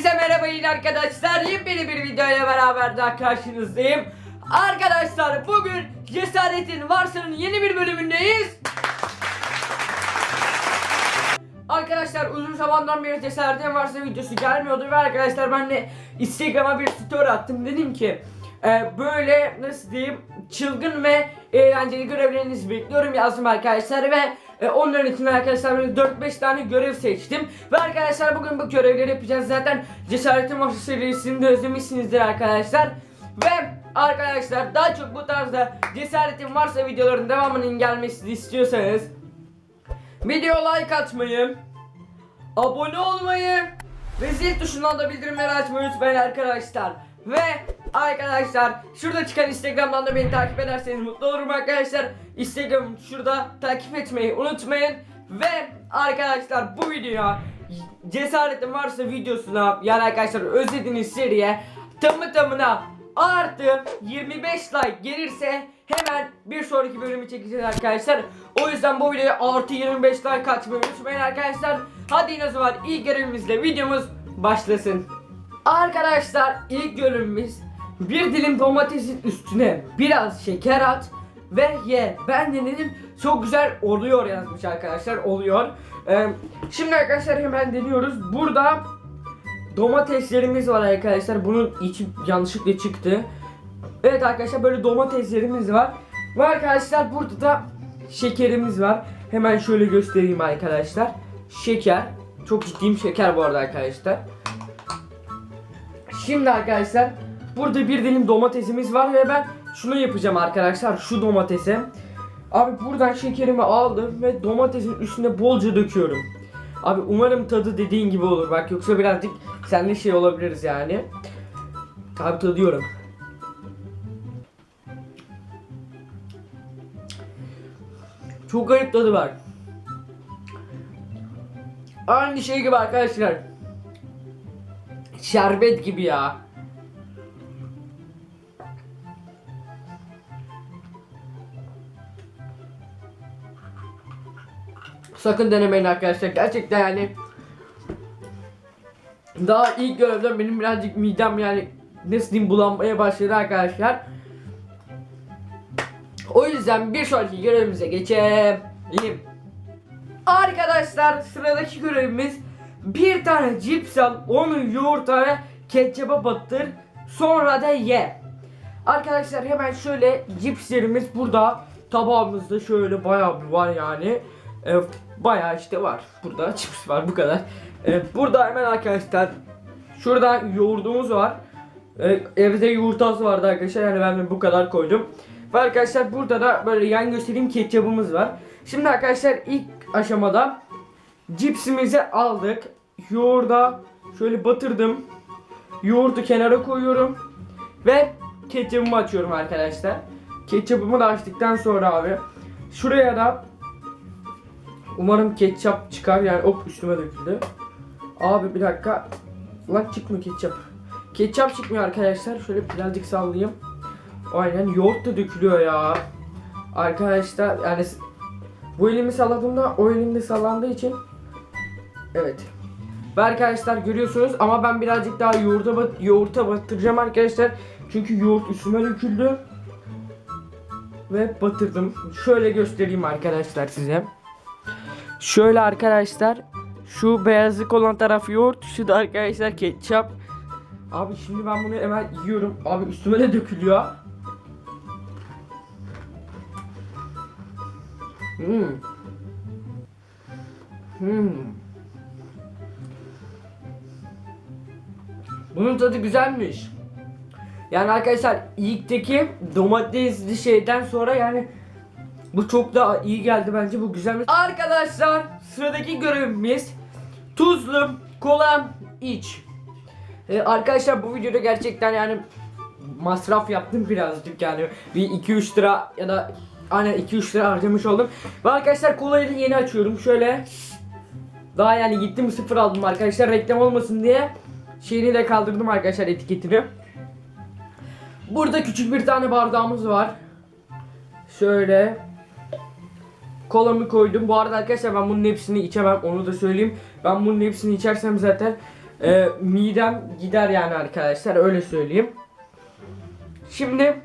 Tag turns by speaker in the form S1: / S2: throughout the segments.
S1: Hepinize merhaba yine arkadaşlar. Yepyeni bir videoyla beraber daha karşınızdayım. Arkadaşlar bugün Cesaretin Varsa'nın yeni bir bölümündeyiz. Arkadaşlar uzun zamandan beri Cesaretin Varsa videosu gelmiyordu ve arkadaşlar ben de Instagram'a bir story attım. Dedim ki e, böyle nasıl diyeyim çılgın ve eğlenceli görevlerinizi bekliyorum yazdım arkadaşlar ve e, onların için arkadaşlar böyle 4-5 tane görev seçtim. Ve arkadaşlar bugün bu görevleri yapacağız. Zaten Cesaretin Varsa serisini de özlemişsinizdir arkadaşlar. Ve arkadaşlar daha çok bu tarzda Cesaretin Varsa videoların devamının gelmesini istiyorsanız Video like atmayı, abone olmayı ve zil tuşundan da bildirimleri açmayı unutmayın arkadaşlar. Ve arkadaşlar şurada çıkan Instagram'dan da beni takip ederseniz mutlu olurum arkadaşlar. Instagram şurada takip etmeyi unutmayın. Ve arkadaşlar bu videoya cesaretin varsa videosuna yani arkadaşlar özlediğiniz seriye tamı tamına artı 25 like gelirse hemen bir sonraki bölümü çekeceğiz arkadaşlar. O yüzden bu videoya artı 25 like atmayı unutmayın arkadaşlar. Hadi yine o zaman ilk görevimizle videomuz başlasın. Arkadaşlar ilk görevimiz bir dilim domatesin üstüne biraz şeker at ve ye. Ben de dedim çok güzel oluyor yazmış arkadaşlar oluyor. Ee, şimdi arkadaşlar hemen deniyoruz. Burada domateslerimiz var arkadaşlar. Bunun içi yanlışlıkla çıktı. Evet arkadaşlar böyle domateslerimiz var. Ve arkadaşlar burada da şekerimiz var. Hemen şöyle göstereyim arkadaşlar. Şeker. Çok ciddiyim şeker bu arada arkadaşlar. Şimdi arkadaşlar burada bir dilim domatesimiz var ve ben şunu yapacağım arkadaşlar şu domatese. Abi buradan şekerimi aldım ve domatesin üstüne bolca döküyorum. Abi umarım tadı dediğin gibi olur bak yoksa birazcık senle şey olabiliriz yani. Abi tadıyorum. Çok garip tadı var. Aynı şey gibi arkadaşlar. Şerbet gibi ya. Sakın denemeyin arkadaşlar. Gerçekten yani daha ilk görevden benim birazcık midem yani nasıl diyeyim bulanmaya başladı arkadaşlar. O yüzden bir sonraki görevimize geçelim. Arkadaşlar sıradaki görevimiz bir tane cips al, onu yoğurta ve ketçaba batır, sonra da ye. Arkadaşlar hemen şöyle cipslerimiz burada tabağımızda şöyle bayağı bir var yani. E, bayağı işte var. Burada cips var bu kadar. E, burada hemen arkadaşlar şurada yoğurdumuz var. E, evde yumurtası vardı arkadaşlar yani ben bu kadar koydum. Ve arkadaşlar burada da böyle yan göstereyim ketçabımız var. Şimdi arkadaşlar ilk aşamada cipsimizi aldık. Yoğurda şöyle batırdım. Yoğurdu kenara koyuyorum. Ve ketçabımı açıyorum arkadaşlar. Ketçabımı da açtıktan sonra abi şuraya da umarım ketçap çıkar yani hop üstüme döküldü. Abi bir dakika. Lan çıkmıyor ketçap. Ketçap çıkmıyor arkadaşlar. Şöyle birazcık sallayayım. Aynen yoğurt da dökülüyor ya. Arkadaşlar yani bu elimi salladığımda o elimde sallandığı için Evet. Ve arkadaşlar görüyorsunuz ama ben birazcık daha yoğurda yoğurta batıracağım arkadaşlar. Çünkü yoğurt üstüme döküldü. Ve batırdım. Şöyle göstereyim arkadaşlar size. Şöyle arkadaşlar şu beyazlık olan taraf yoğurt, şu da arkadaşlar ketçap. Abi şimdi ben bunu hemen yiyorum. Abi üstüme de dökülüyor. Hmm. Hmm. Bunun tadı güzelmiş. Yani arkadaşlar ilkteki domatesli şeyden sonra yani bu çok daha iyi geldi bence bu güzelmiş. Arkadaşlar sıradaki görevimiz tuzlu kola iç. Ee, arkadaşlar bu videoda gerçekten yani masraf yaptım birazcık yani bir 2-3 lira ya da aynen 2-3 lira harcamış oldum. Ve arkadaşlar kolayı yeni açıyorum şöyle. Daha yani gittim sıfır aldım arkadaşlar reklam olmasın diye. Şeyini de kaldırdım arkadaşlar etiketini. Burada küçük bir tane bardağımız var. Şöyle. Kolamı koydum. Bu arada arkadaşlar ben bunun hepsini içemem. Onu da söyleyeyim. Ben bunun hepsini içersem zaten e, midem gider yani arkadaşlar öyle söyleyeyim. Şimdi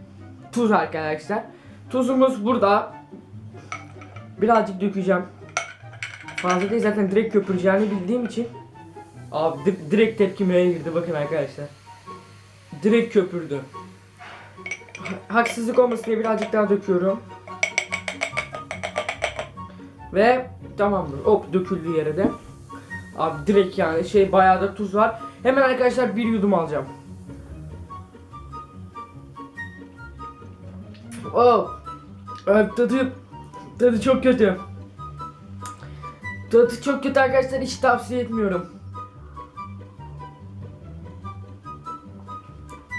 S1: tuz arkadaşlar. Tuzumuz burada. Birazcık dökeceğim. Fazla değil zaten direkt köpüreceğini bildiğim için. Abi di- direkt tepkimeye girdi bakın arkadaşlar. Direkt köpürdü. Ha- Haksızlık olmasın diye birazcık daha döküyorum. Ve tamamdır. Hop döküldü yere de. Abi direkt yani şey bayağı da tuz var. Hemen arkadaşlar bir yudum alacağım. Oh. Abi tadı tadı çok kötü. Tadı çok kötü arkadaşlar hiç tavsiye etmiyorum.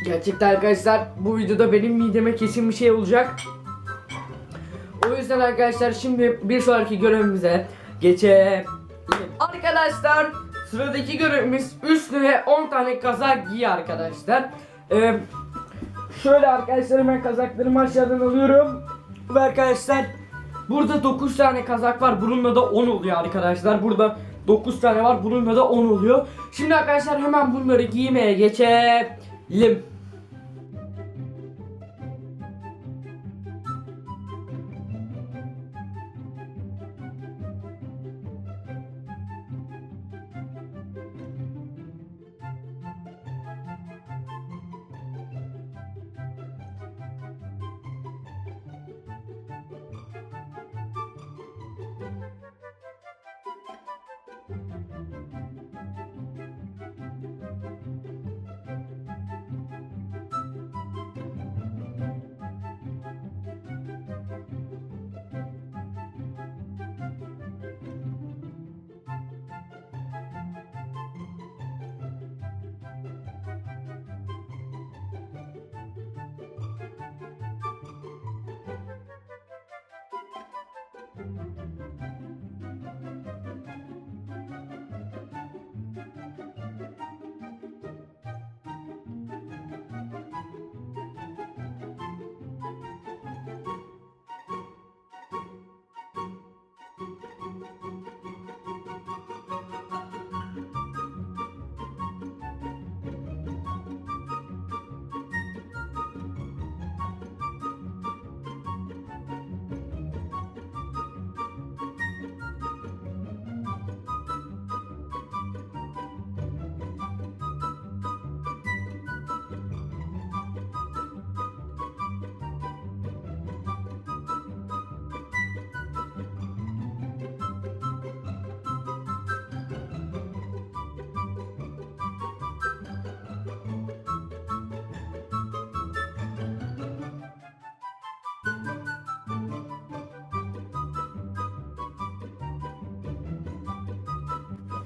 S1: Gerçekten arkadaşlar bu videoda benim mideme kesin bir şey olacak. Yüzden arkadaşlar şimdi bir sonraki görevimize geçelim. Arkadaşlar sıradaki görevimiz üstüne 10 tane kazak giy arkadaşlar. Ee, şöyle arkadaşlar hemen kazaklarımı aşağıdan alıyorum. Ve arkadaşlar burada 9 tane kazak var. Bununla da 10 oluyor arkadaşlar. Burada 9 tane var. Bununla da 10 oluyor. Şimdi arkadaşlar hemen bunları giymeye geçelim.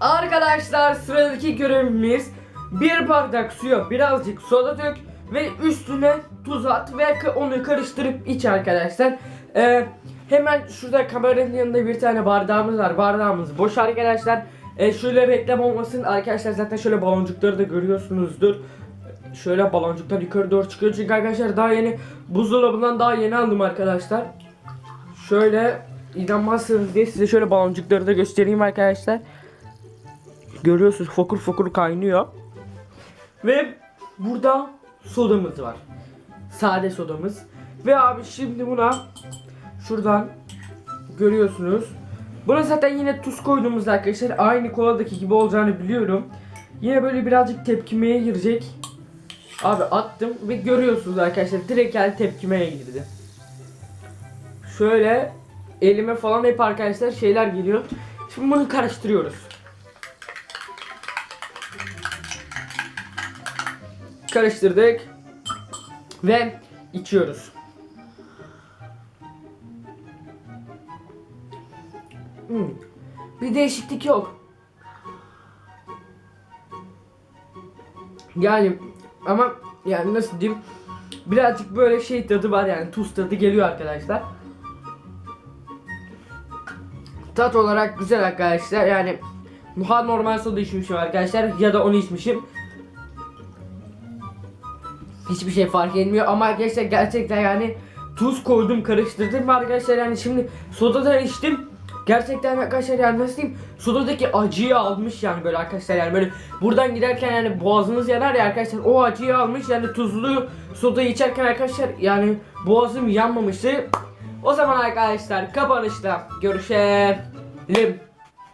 S1: Arkadaşlar sıradaki görevimiz bir bardak suya birazcık soda dök ve üstüne tuz at ve onu karıştırıp iç arkadaşlar. Ee, hemen şurada kameranın yanında bir tane bardağımız var. Bardağımız boş arkadaşlar. Ee, şöyle reklam olmasın arkadaşlar zaten şöyle baloncukları da görüyorsunuzdur. Şöyle baloncuklar yukarı doğru çıkıyor çünkü arkadaşlar daha yeni buzdolabından daha yeni aldım arkadaşlar. Şöyle inanmazsınız diye size şöyle baloncukları da göstereyim arkadaşlar. Görüyorsunuz fokur fokur kaynıyor. Ve burada sodamız var. Sade sodamız. Ve abi şimdi buna şuradan görüyorsunuz. Buna zaten yine tuz koyduğumuzda arkadaşlar aynı koladaki gibi olacağını biliyorum. Yine böyle birazcık tepkimeye girecek. Abi attım ve görüyorsunuz arkadaşlar direkt yani tepkimeye girdi. Şöyle elime falan hep arkadaşlar şeyler geliyor. Şimdi bunu karıştırıyoruz. Karıştırdık ve içiyoruz. Hmm. Bir değişiklik yok. Yani ama yani nasıl diyeyim birazcık böyle şey tadı var yani tuz tadı geliyor arkadaşlar. Tat olarak güzel arkadaşlar yani ha normal soda içmişim arkadaşlar ya da onu içmişim. Hiçbir şey fark etmiyor ama arkadaşlar gerçekten yani tuz koydum karıştırdım arkadaşlar yani şimdi sodadan içtim. Gerçekten arkadaşlar yani nasıl diyeyim sudadaki acıyı almış yani böyle arkadaşlar yani böyle buradan giderken yani boğazınız yanar ya arkadaşlar o acıyı almış yani tuzlu soda içerken arkadaşlar yani boğazım yanmamıştı. O zaman arkadaşlar kapanışta görüşelim.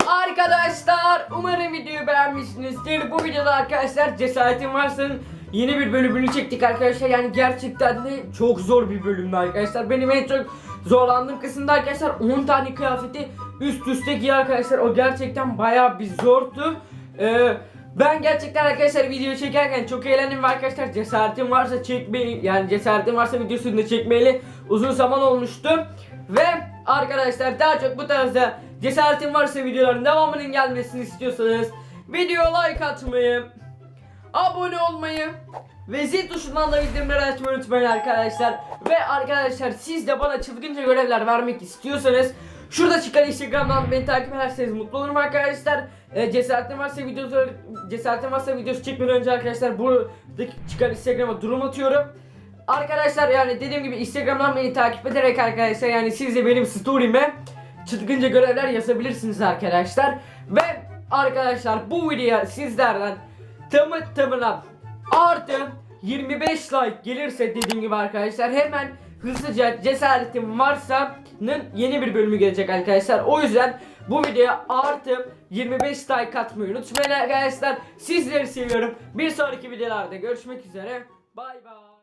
S1: Arkadaşlar umarım videoyu beğenmişsinizdir. Bu videoda arkadaşlar cesaretin varsa yeni bir bölümünü çektik arkadaşlar. Yani gerçekten de çok zor bir bölümdü arkadaşlar. Benim en çok zorlandığım kısımda arkadaşlar 10 tane kıyafeti üst üste giy arkadaşlar. O gerçekten bayağı bir zordu. Ee, ben gerçekten arkadaşlar video çekerken çok eğlendim arkadaşlar cesaretim varsa çekmeyi yani cesaretim varsa videosunu da çekmeyeli uzun zaman olmuştu. Ve arkadaşlar daha çok bu tarzda cesaretim varsa videoların devamının gelmesini istiyorsanız video like atmayı, abone olmayı ve zil tuşundan da bildirimleri açmayı unutmayın arkadaşlar. Ve arkadaşlar siz de bana çılgınca görevler vermek istiyorsanız Şurada çıkan Instagram'dan beni takip ederseniz mutlu olurum arkadaşlar. E, cesaretim varsa videosu cesaretim varsa videosu çekmeden önce arkadaşlar buradaki çıkan Instagram'a durum atıyorum. Arkadaşlar yani dediğim gibi Instagram'dan beni takip ederek arkadaşlar yani siz de benim story'ime çılgınca görevler yazabilirsiniz arkadaşlar. Ve arkadaşlar bu videoya sizlerden tamı tamına artı 25 like gelirse dediğim gibi arkadaşlar hemen hızlıca cesaretim varsa'nın yeni bir bölümü gelecek arkadaşlar. O yüzden bu videoya artı 25 like atmayı unutmayın arkadaşlar. Sizleri seviyorum. Bir sonraki videolarda görüşmek üzere. Bay bay.